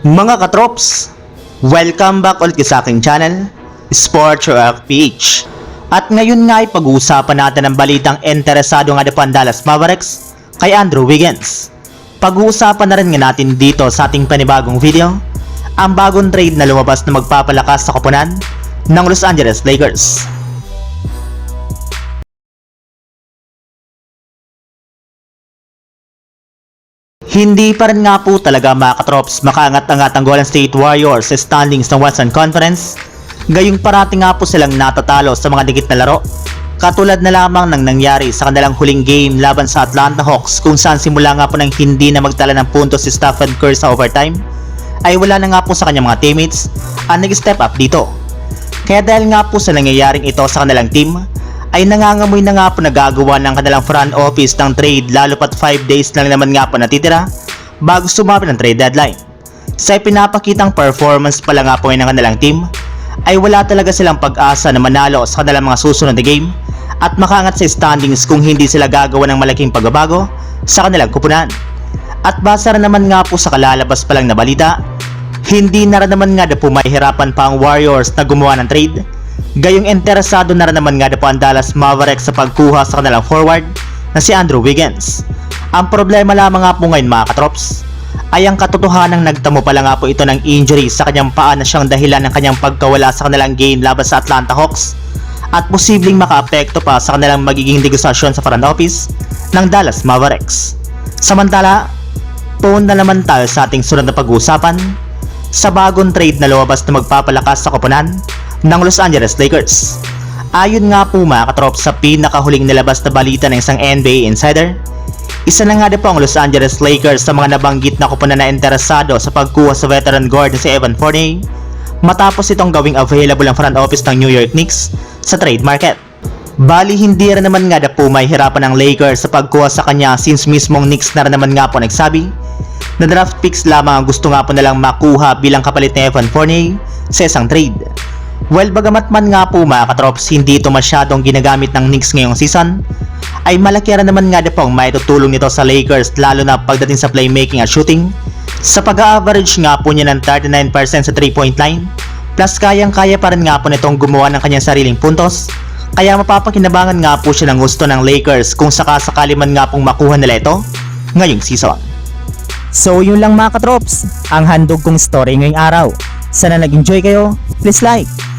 Mga katrops, welcome back ulit sa aking channel, Sports Rock PH. At ngayon nga ay pag-uusapan natin ang balitang interesado nga depan Dallas Mavericks kay Andrew Wiggins. Pag-uusapan na rin nga natin dito sa ating panibagong video, ang bagong trade na lumabas na magpapalakas sa koponan ng Los Angeles Lakers. Hindi pa rin nga po talaga mga katrops makaangat-angat ang Golden State Warriors sa standings ng Western Conference. Gayong parati nga po silang natatalo sa mga dikit na laro. Katulad na lamang ng nangyari sa kanilang huling game laban sa Atlanta Hawks kung saan simula nga po ng hindi na magtala ng puntos si Stephen Curry sa overtime ay wala na nga po sa kanyang mga teammates ang nag-step up dito. Kaya dahil nga po sa nangyayaring ito sa kanilang team, ay nangangamoy na nga po nagagawa ng kanilang front office ng trade lalo pat 5 days lang naman nga po natitira bago sumapit ng trade deadline. Sa ipinapakitang performance pa lang nga po ng kanilang team, ay wala talaga silang pag-asa na manalo sa kanilang mga susunod na game at makaangat sa standings kung hindi sila gagawa ng malaking pagbabago sa kanilang kupunan. At basa rin naman nga po sa kalalabas pa lang na balita, hindi na rin naman nga na po mahihirapan pa ang Warriors na gumawa ng trade. Gayong interesado na rin naman nga po ang Dallas Mavericks sa pagkuha sa kanilang forward na si Andrew Wiggins. Ang problema lamang nga po ngayon mga katrops, ay ang katotohanang nagtamo pa lang nga po ito ng injury sa kanyang paa na siyang dahilan ng kanyang pagkawala sa kanilang game laban sa Atlanta Hawks at posibleng makaapekto pa sa kanilang magiging negosasyon sa front office ng Dallas Mavericks. Samantala, tuon na naman tayo sa ating sunod na pag-uusapan sa bagong trade na lumabas na magpapalakas sa koponan ng Los Angeles Lakers. Ayon nga po mga katrop sa pinakahuling nilabas na balita ng isang NBA insider, isa na nga din po ang Los Angeles Lakers sa mga nabanggit na koponan na interesado sa pagkuha sa veteran guard na si Evan Fournier matapos itong gawing available ang front office ng New York Knicks sa trade market. Bali hindi rin naman nga na po may hirapan ng Lakers sa pagkuha sa kanya since mismong Knicks na rin naman nga po nagsabi na draft picks lamang ang gusto nga po nilang makuha bilang kapalit ni Evan Fournier sa isang trade. Well, bagamat man nga po mga katrops, hindi ito masyadong ginagamit ng Knicks ngayong season, ay malaki rin naman nga din po ang maitutulong nito sa Lakers lalo na pagdating sa playmaking at shooting. Sa pag-average nga po niya ng 39% sa 3-point line, plus kayang-kaya pa rin nga po nitong gumawa ng kanyang sariling puntos, kaya mapapakinabangan nga po siya ng gusto ng Lakers kung sakasakali man nga pong makuha nila ito ngayong season. So yun lang mga katrops, ang handog kong story ngayong araw. Sana nag-enjoy kayo, please like